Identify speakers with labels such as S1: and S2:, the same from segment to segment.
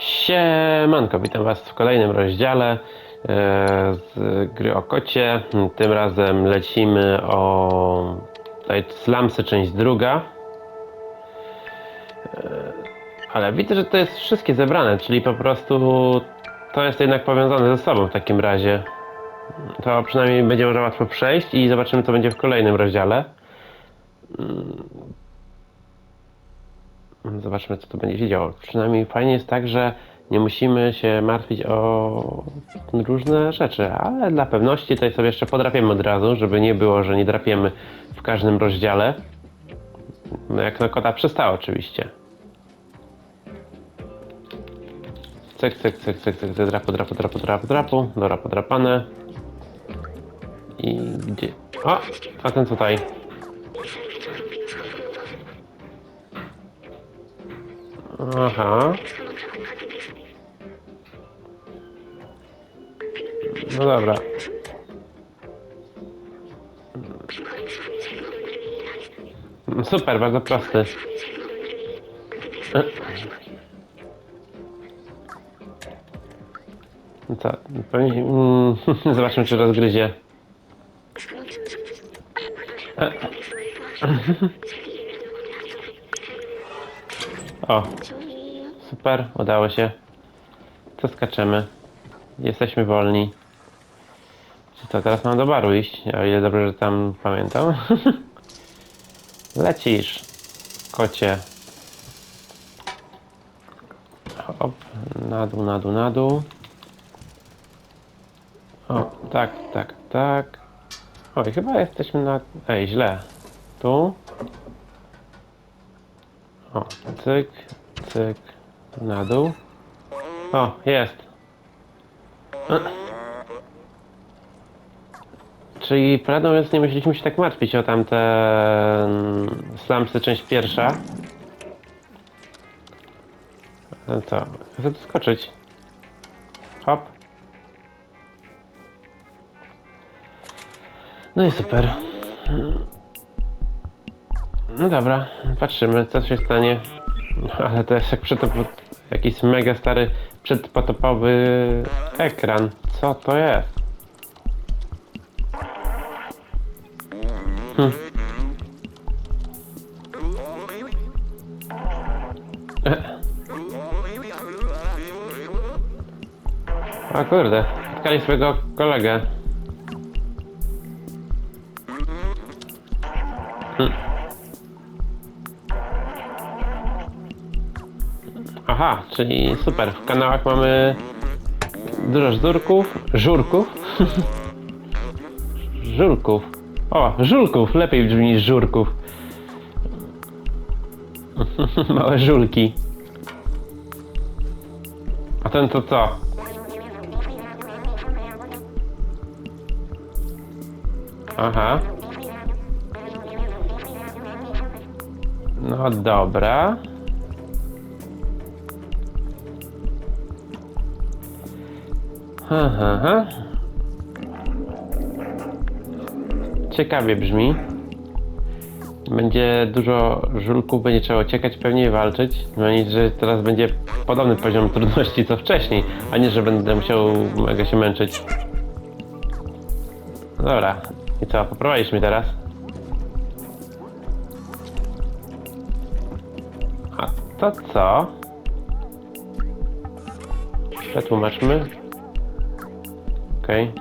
S1: Siemanko, witam Was w kolejnym rozdziale e, z gry o kocie. Tym razem lecimy o tutaj Slamsy, część druga. E, Ale widzę, że to jest wszystkie zebrane, czyli po prostu to jest jednak powiązane ze sobą w takim razie. To przynajmniej będzie można łatwo przejść i zobaczymy co będzie w kolejnym rozdziale. Zobaczmy, co tu będzie się działo. Przynajmniej fajnie jest tak, że nie musimy się martwić o różne rzeczy, ale dla pewności tutaj sobie jeszcze podrapiemy od razu, żeby nie było, że nie drapiemy w każdym rozdziale. No jak na kota przystało oczywiście. Cyk, cyk, cyk, cyk, cyk, cyk, drapu, drapu, drapu, drapu, drapu. Dobra, podrapane. I gdzie? O! A ten tutaj. Aha. No dobra. Super, bardzo prosty. No Co? Pewnie, mm, zobaczmy, czy rozgryzie. O, super, udało się. To skaczemy. Jesteśmy wolni. Czy to teraz mam do baru iść? O ile dobrze, że tam pamiętam. Lecisz, kocie. Hop, na dół, na dół, na dół. O, tak, tak, tak. Oj, chyba jesteśmy na... Ej, źle. Tu. O, cyk, cyk, na dół. O, jest. E. Czyli prawdą mówiąc nie musieliśmy się tak martwić o tamte slamsy część pierwsza. No to, chcę skoczyć. Hop. No i super. No dobra, patrzymy, co się stanie. Ale to jest jak przetop... jakiś mega stary przedpotopowy ekran. Co to jest? Hm. E. O kurde, spotkali swojego kolegę. Aha, czyli super. W kanałach mamy dużo żurków. Żurków? Żurków. O, żulków. Lepiej brzmi niż żurków. Małe żulki. A ten to co? Aha. No dobra. Aha, aha. Ciekawie brzmi. Będzie dużo żulków, będzie trzeba uciekać, pewnie walczyć. Mam nadzieję, że teraz będzie podobny poziom trudności co wcześniej, a nie, że będę musiał mega się męczyć. Dobra, i co, poprowadzisz mnie teraz? A to co? Przetłumaczmy. Okej.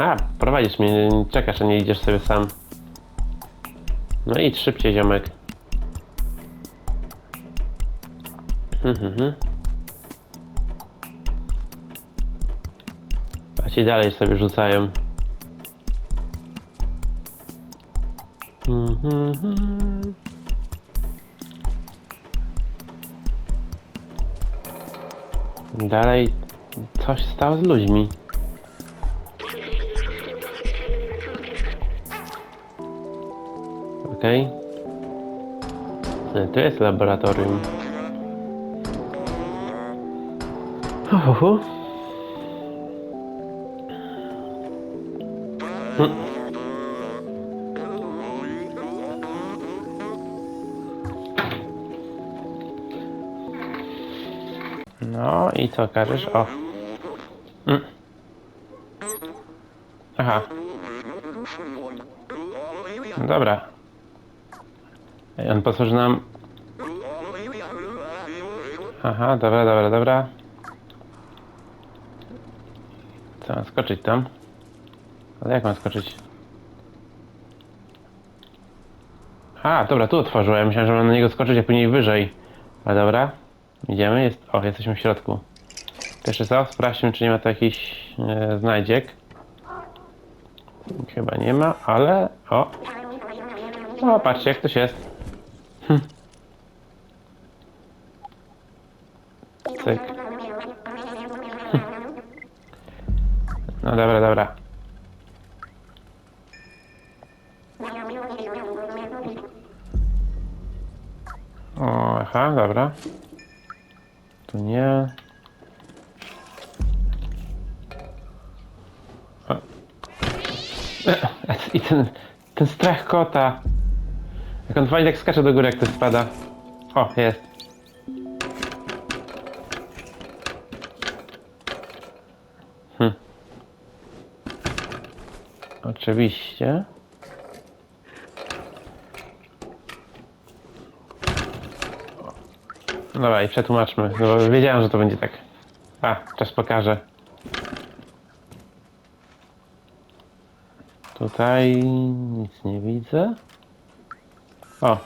S1: A, prowadzisz mnie, nie czekasz, a nie idziesz sobie sam. No idź szybciej, ziomek. Mhm, mhm. A ci dalej sobie rzucają. Mhm, mhm. Dalej coś stało z ludźmi. Okej. Okay. Tu jest laboratorium. Hu. Hm. No i co każesz? O. Mm. Aha. No Dobra. On posłuży nam... Aha, dobra, dobra, dobra. Co, mam skoczyć tam? Ale jak mam skoczyć? A, dobra, tu otworzyłem. Myślałem, że mam na niego skoczyć, a później wyżej. A dobra. Idziemy. Jest... O, jesteśmy w środku. Pierwsze co? Sprawdźmy, czy nie ma tu jakichś e, znajdziek. Chyba nie ma, ale... O! O, patrzcie, jak ktoś jest. Hm. Cyk. Hm. No dobra, dobra. O, aha, dobra. Tu nie. I ten, ten strach kota. Jak on fajnie tak skacze do góry, jak to spada. O, jest. Hm. Oczywiście. Dobra, i przetłumaczmy, no wiedziałem, że to będzie tak. A, czas pokażę. Tutaj nic nie widzę. O.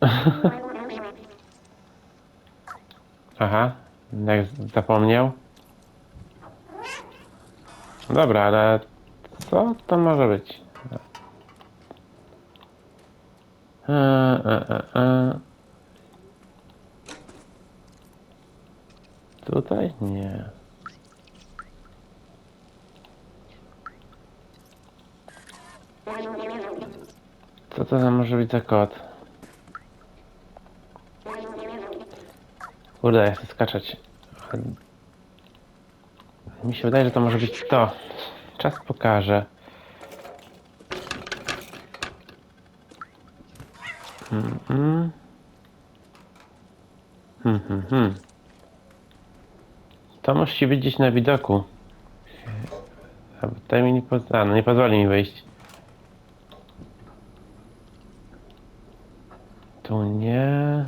S1: Aha, jak zapomniał. Dobra, ale co to może być? E, e, e. Tutaj? Nie. Co to za może być za kod? Kurde, ja chcę skaczać. Mi się wydaje, że to może być to. Czas pokaże. Hmm, hmm. Hmm, hmm, hmm. To musi być gdzieś na widoku. Tutaj mi nie pozwala, no nie pozwoli mi wyjść. Tu nie.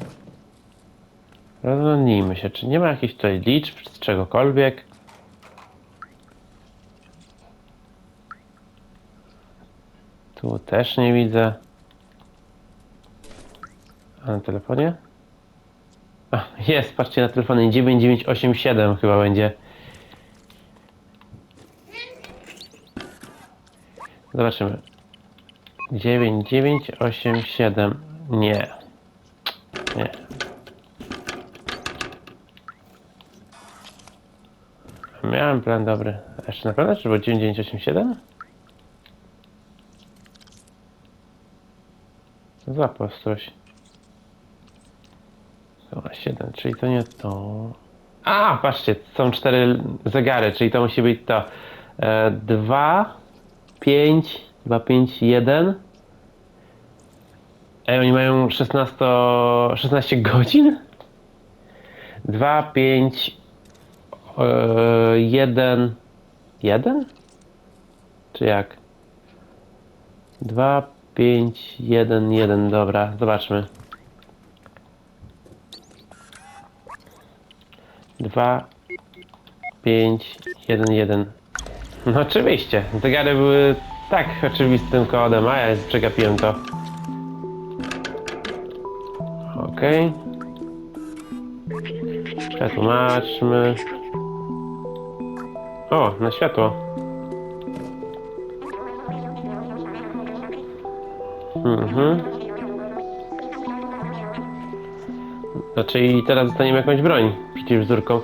S1: Rozglądnijmy się, czy nie ma jakichś tutaj liczb, czy czegokolwiek. Tu też nie widzę. A na telefonie? A, jest, patrzcie na telefonie 9987 chyba będzie. Zobaczymy. 9987. Nie. Nie. Miałem plan dobry. A Jeszcze na pewno, czy było 9987? Zapostrość. Dobra, 7, czyli to nie to. A, patrzcie, są cztery zegary, czyli to musi być to. E, 2, 5, 2, 5, 1. Ej, oni mają 16, 16 godzin? 2, 5, e, 1, 1? Czy jak? 2, 5, 1, 1, dobra, zobaczmy. 2, 5, 1, 1. No oczywiście, zegary były tak oczywistym kodem, a ja przegapiłem to. Okej. Przetłumaczmy. O, na światło. Mhm. Znaczy i teraz dostaniemy jakąś broń przeciwwzórką.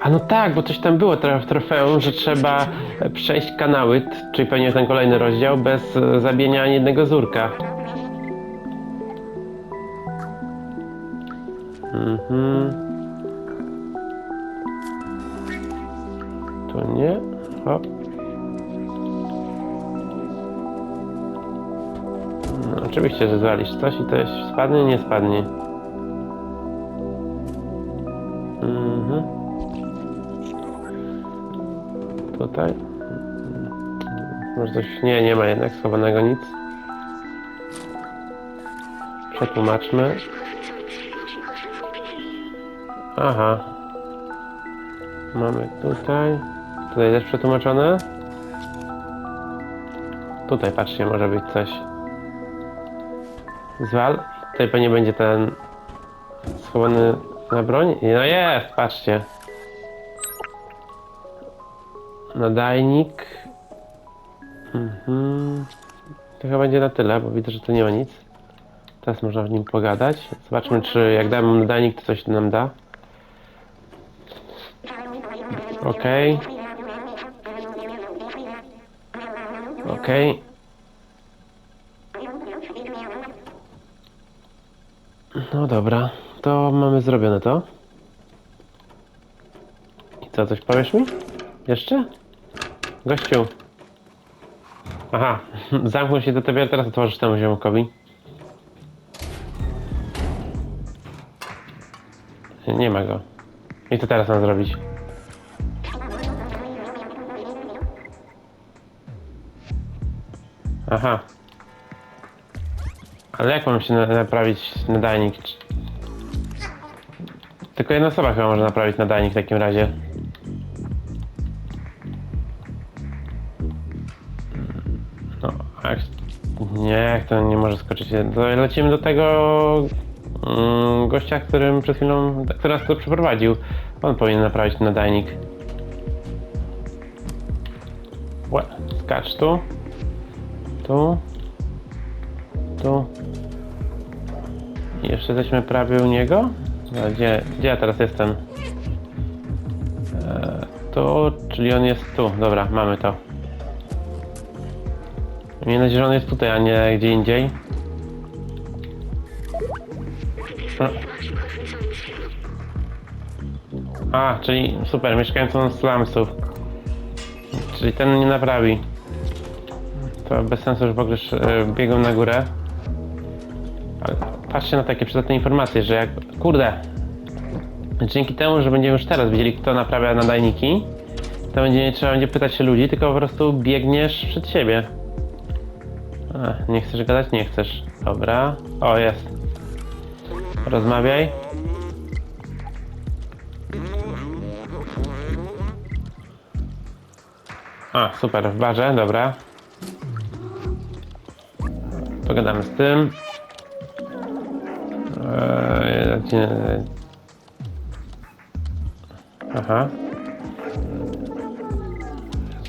S1: A no tak, bo coś tam było w trofeum, że trzeba przejść kanały, czyli pewnie ten kolejny rozdział, bez e, zabijania ani jednego zurka. Mhm. To nie. Hop. No, oczywiście, że zwalisz coś i to jest spadnie, nie spadnie. Mhm. Tutaj. Może coś. Nie, nie ma jednak schowanego nic. Przetłumaczmy. Aha. Mamy tutaj. Tutaj też przetłumaczone. Tutaj patrzcie, może być coś. Zwal. Tutaj pewnie będzie ten schowany na broń. No jest, patrzcie. Nadajnik. Mhm. To chyba będzie na tyle, bo widzę, że tu nie ma nic. Teraz można w nim pogadać. Zobaczmy, czy jak damy mu nadajnik, to coś nam da. Okej. Okej. No dobra, to mamy zrobione to. I co, coś powiesz mi? Jeszcze? Gościu. Aha, zamknął się do tebie, a teraz otworzysz temu ziomkowi. Nie ma go. I co teraz mam zrobić? Aha. Ale jak mam się na, naprawić nadajnik? Tylko jedna osoba chyba może naprawić nadajnik w takim razie. No, jak... Nie, jak to nie może skoczyć. Lecimy do tego gościa, którym przed chwilą, który nas tu przeprowadził. On powinien naprawić nadajnik. Łe, skacz tu. Tu. Tu. Jeszcze jesteśmy prawie u niego. Gdzie, gdzie ja teraz jestem? Eee, tu, czyli on jest tu. Dobra, mamy to. Miejmy nadzieję, że on jest tutaj, a nie gdzie indziej. A, czyli super, mieszkający on slumsów. Czyli ten nie naprawi. To bez sensu, że w ogóle e, biegą na górę. Ale patrzcie na takie przydatne informacje, że jak... Kurde! Dzięki temu, że będziemy już teraz wiedzieli, kto naprawia nadajniki, to będzie nie trzeba będzie pytać się ludzi, tylko po prostu biegniesz przed siebie. A, nie chcesz gadać? Nie chcesz. Dobra. O, jest. Rozmawiaj. A, super, w barze, dobra. Pogadamy z tym. Eee, Aha.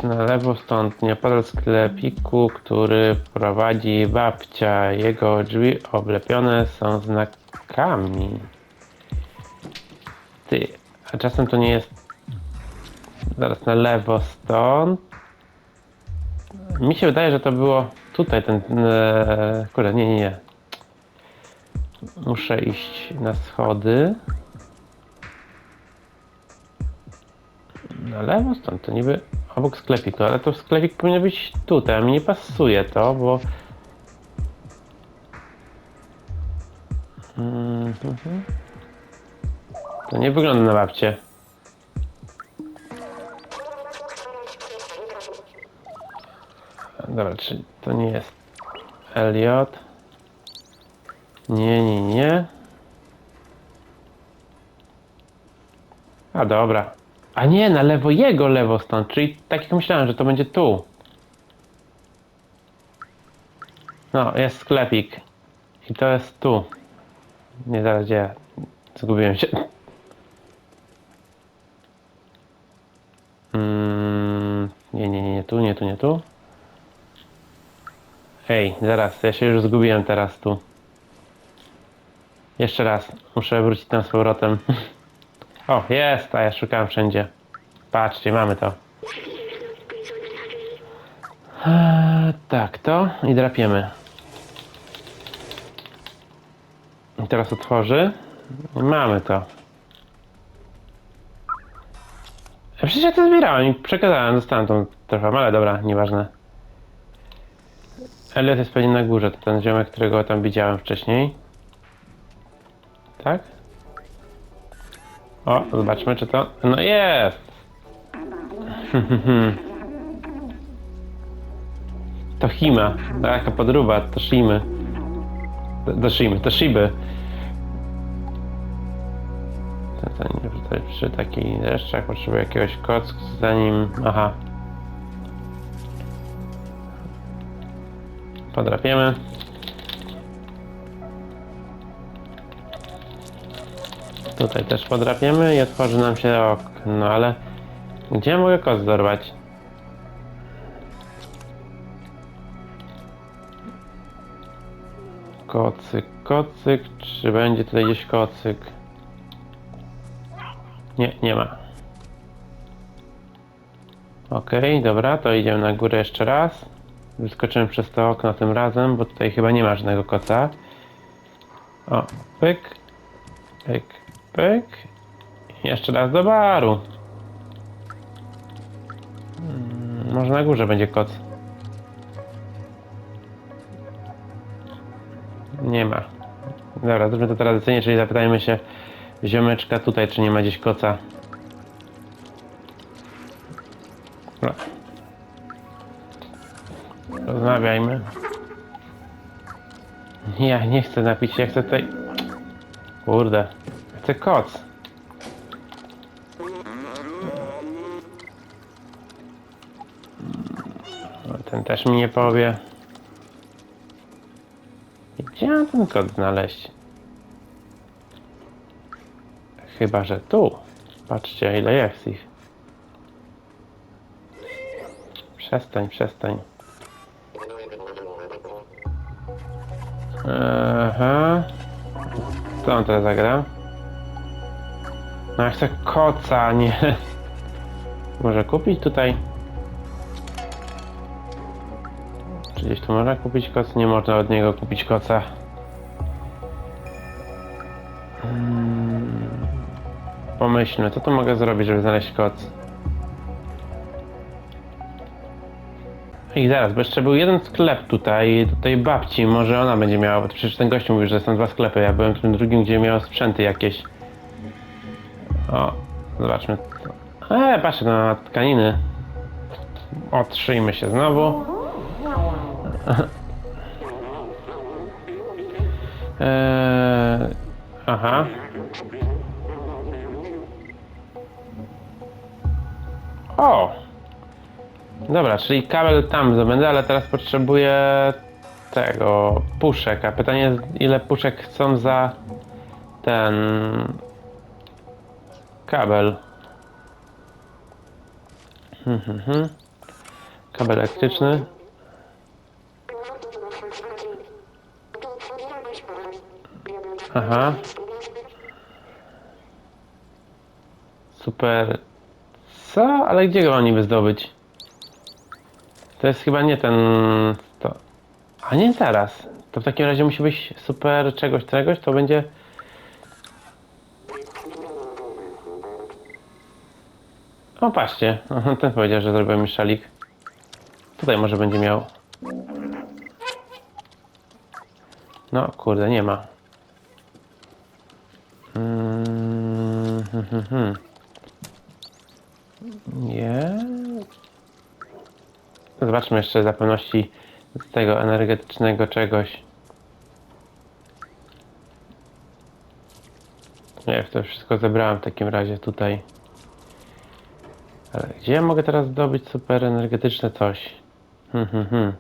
S1: Na lewo stąd, nieopodal sklepiku, który prowadzi babcia. Jego drzwi oblepione są znakami. Ty, a czasem to nie jest... Zaraz na lewo stąd. Mi się wydaje, że to było tutaj ten... E, kurde, nie, nie, nie. Muszę iść na schody. Na lewo stąd, to niby obok sklepiku, ale to sklepik powinien być tutaj, a mi nie pasuje to, bo... Mhm. To nie wygląda na babcię. Dobra, czy to nie jest Elliot? Nie, nie, nie. A dobra. A nie, na lewo jego lewo stąd, czyli tak jak myślałem, że to będzie tu. No, jest sklepik. I to jest tu. Nie, zaraz gdzie? ja? Zgubiłem się. Mm, nie, nie, nie, nie tu, nie tu, nie tu. Ej, zaraz, ja się już zgubiłem teraz tu. Jeszcze raz, muszę wrócić tam z powrotem. O, jest, a ja szukałem wszędzie. Patrzcie, mamy to. Eee, tak, to i drapiemy. I teraz otworzy. Mamy to. Przecież ja to zbierałem i przekazałem, dostałem tą trochę, ale dobra, nieważne. Elliot jest pewnie na górze, to ten ziomek, którego tam widziałem wcześniej. Tak? O, zobaczmy czy to... No jest! To Hima, taka podruba, to Shimy. To Shimy, to Shiby. Tutaj przy takiej deszczach potrzebuję jakiegoś kocku zanim... Aha. Podrapiemy. Tutaj też podrapiemy i otworzy nam się okno, ale gdzie mogę koc dorwać? Kocyk, kocyk, czy będzie tutaj gdzieś kocyk? Nie, nie ma. Okej, dobra, to idziemy na górę jeszcze raz. Wyskoczymy przez to okno tym razem, bo tutaj chyba nie ma żadnego koca. O, pyk, pyk, pyk. Jeszcze raz do baru. Mm, Może na górze będzie koc. Nie ma. Dobra, zróbmy to tradycyjnie, czyli zapytajmy się ziomeczka tutaj, czy nie ma gdzieś koca. No. Rozmawiajmy. Ja nie chcę napić ja chcę tutaj... Kurde. Chcę koc. Ten też mi nie powie. Gdzie mam ten kod znaleźć? Chyba, że tu. Patrzcie, ile jest ich. Przestań, przestań. Aha. Co on teraz zagra? No ja chcę koca, nie. Może kupić tutaj? Gdzieś tu można kupić koc? Nie można od niego kupić koca. Hmm. Pomyślmy, co tu mogę zrobić, żeby znaleźć koc? I zaraz, bo jeszcze był jeden sklep tutaj, tutaj babci, może ona będzie miała, bo przecież ten gościu mówił, że są dwa sklepy, ja byłem w tym drugim, gdzie miał sprzęty jakieś. O, zobaczmy. Eee, patrzę na tkaniny. Otrzyjmy się znowu. Eee, aha. O! Dobra, czyli kabel tam zdobędę, ale teraz potrzebuję tego puszek. A pytanie jest, ile puszek chcą za ten kabel. Hmm, hmm, hmm. Kabel elektryczny. Aha. Super. Co? Ale gdzie go mam niby zdobyć? To jest chyba nie ten. To. A nie teraz. To w takim razie musi być super czegoś, czegoś, to będzie. O, patrzcie. Ten powiedział, że zrobiłem mi szalik. Tutaj może będzie miał. No, kurde, nie ma. Mm, hmm, hmm, hmm. Nie. Zobaczmy jeszcze za pewności z tego energetycznego czegoś. Nie, to wszystko zebrałem w takim razie tutaj. Ale gdzie ja mogę teraz zdobyć super energetyczne coś? Hmm, hmm, hmm.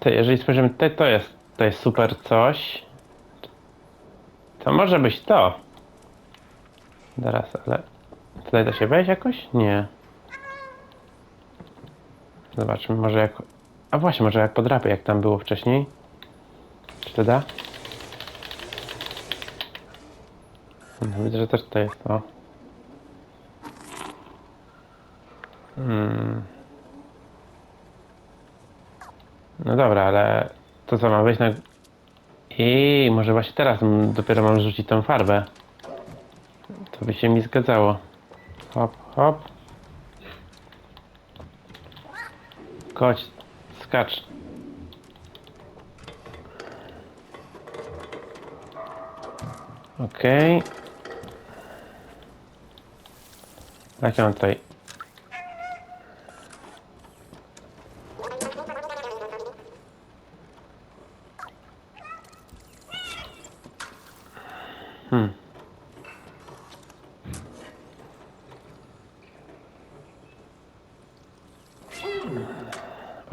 S1: To jeżeli spojrzymy, to, to jest to jest super coś. To może być to. Zaraz, ale tutaj da się wejść jakoś? Nie. Zobaczmy, może jak... A właśnie, może jak podrapię, jak tam było wcześniej. Czy to da? No, widzę, że też to jest, o. Hmm. No dobra, ale to co, mam wejść na... I może właśnie teraz dopiero mam rzucić tą farbę. To by się mi zgadzało. Hop, hop. Koć skacz. Okej. Jak ja mam tutaj?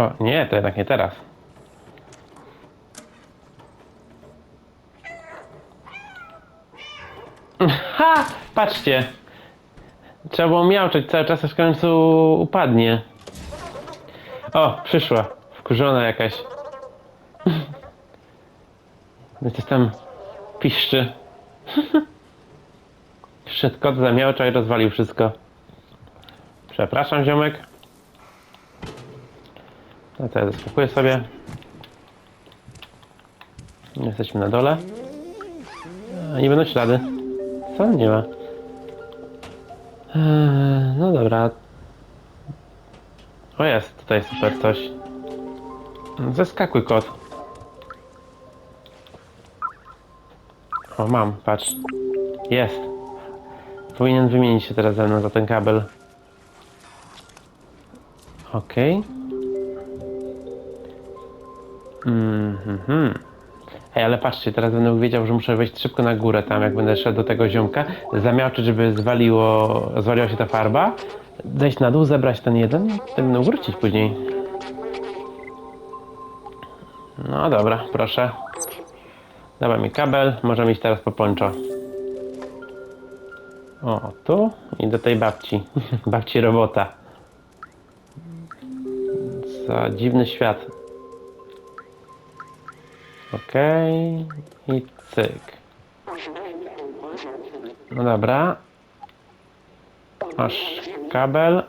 S1: O, nie, to jednak nie teraz. Ha! Patrzcie! Trzeba było miauczeć cały czas, aż w końcu upadnie. O, przyszła. Wkurzona jakaś. Coś tam piszczy. Wszedł kot, zamiałczał i rozwalił wszystko. Przepraszam, ziomek. No to ja zaskakuję sobie. Jesteśmy na dole. A nie będą ślady. Co? Nie ma. Eee, no dobra. O jest, tutaj super coś. Zeskakuj kot. O, mam, patrz. Jest. Powinien wymienić się teraz ze mną za ten kabel. Okej. Mhm. Ej, ale patrzcie, teraz będę wiedział, że muszę wejść szybko na górę tam, jak będę szedł do tego ziomka, zamiałczyć, żeby zwaliło, zwaliła się ta farba, zejść na dół, zebrać ten jeden, ten będę wrócić później. No dobra, proszę. Dawaj mi kabel, możemy iść teraz po poncho. O, tu i do tej babci. babci robota. Za dziwny świat. Okej. I cyk. No dobra. Masz kabel.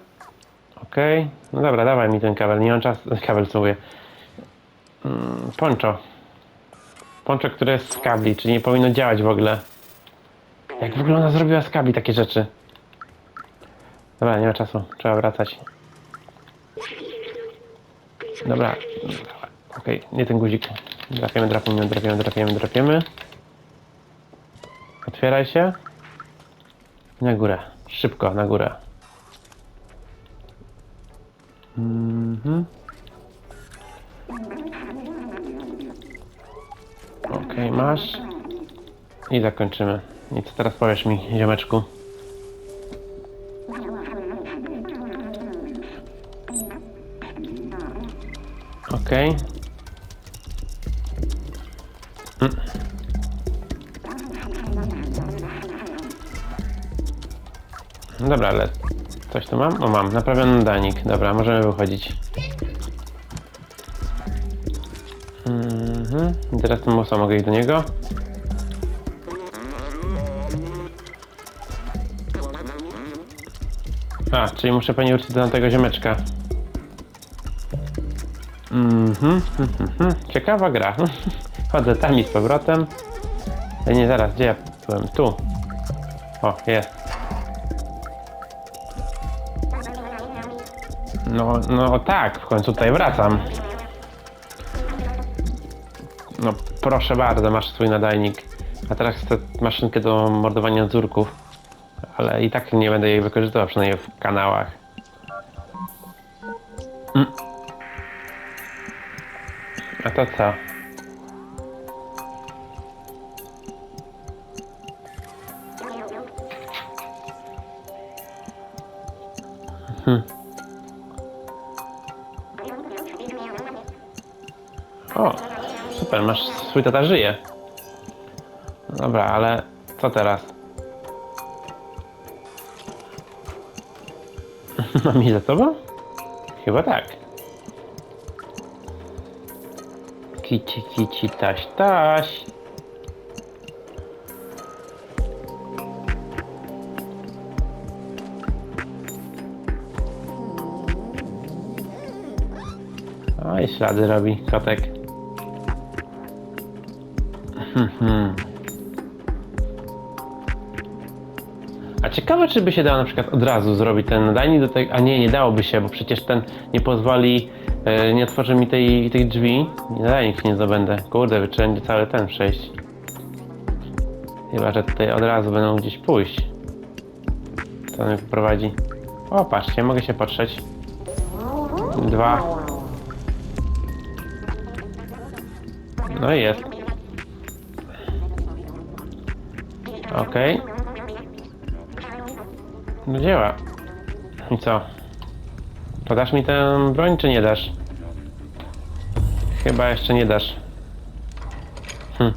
S1: Okej. No dobra, dawaj mi ten kabel. Nie mam czasu. Kabel co mówię. Mm, Poncho. Poncho, które jest z kabli, czyli nie powinno działać w ogóle. Jak w ogóle ona zrobiła z kabli takie rzeczy? Dobra, nie ma czasu. Trzeba wracać. Dobra. Okej, nie ten guzik. Drapiemy, drapiemy, drapiemy, drapiemy, drapiemy. Otwieraj się. Na górę. Szybko, na górę. Mhm. Okej, masz. I zakończymy. I co teraz powiesz mi, ziomeczku? Okej. Mm. Dobra, ale coś tu mam? O, mam. Naprawiony danik. Dobra, możemy wychodzić. Mhm. Teraz tym mocno mogę iść do niego. A, czyli muszę pewnie wrócić do tego ziomeczka. Mhm, mhm. Ciekawa gra. Chodzę tam i z powrotem. Nie, zaraz, gdzie ja byłem? Tu. O, jest. No, no tak, w końcu tutaj wracam. No, proszę bardzo, masz swój nadajnik. A teraz chcę maszynkę do mordowania dzurków. Ale i tak nie będę jej wykorzystywał, przynajmniej w kanałach. Mm. A to co? Hmm. O, super, masz swój tata żyje. Dobra, ale co teraz? Mam iść za tobą? Chyba tak. Kici, kici, taś, taś. O, i ślady robi kotek. Mhm. A ciekawe, czy by się dało na przykład od razu zrobić ten nadajnik do tego, a nie, nie dałoby się, bo przecież ten nie pozwoli E, nie otworzy mi tej, tych drzwi, nic nie zdobędę. Kurde, będzie cały ten przejść. Chyba, że tutaj od razu będą gdzieś pójść. To mnie poprowadzi. O, patrzcie, mogę się patrzeć. Dwa. No i jest. Okej. No działa. I co? To dasz mi tę broń, czy nie dasz? Chyba jeszcze nie dasz. Hm.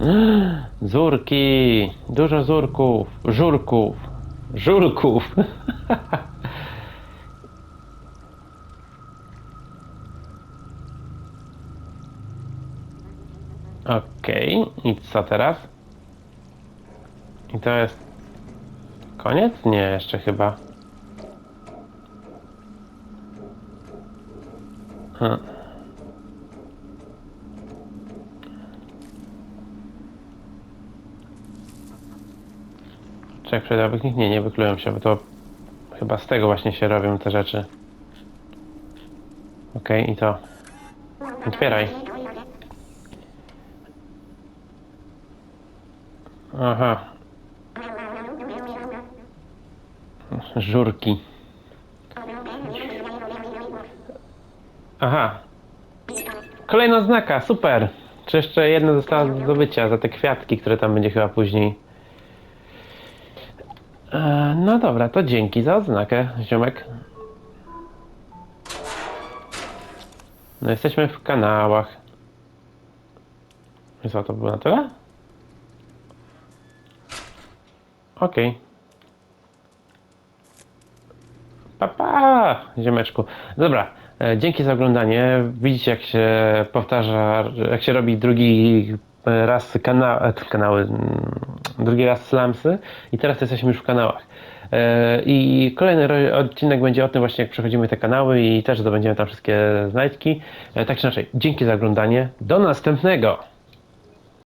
S1: Zurki! Dużo zurków! Żurków! Żurków! Okej, i co teraz? I to jest koniec? Nie, jeszcze chyba. Hm. Czek przedawnych nikt nie, nie wyklują się, bo to chyba z tego właśnie się robią te rzeczy. Okej, i to. Otwieraj. Aha. Żurki. Aha. Kolejna znaka, super. Czy jeszcze jedna została do zdobycia za te kwiatki, które tam będzie chyba później. E, No dobra, to dzięki za odznakę, ziomek. No jesteśmy w kanałach. I co, to było na tyle? Okej. Pa, pa, ziomeczku. Dobra, e, dzięki za oglądanie. Widzicie, jak się powtarza, jak się robi drugi raz kana e, kanały, mm, drugi raz slamsy i teraz jesteśmy już w kanałach. E, I kolejny odcinek będzie o tym właśnie, jak przechodzimy te kanały i też zdobędziemy tam wszystkie znajdźki. E, Tak czy inaczej, dzięki za oglądanie. Do następnego!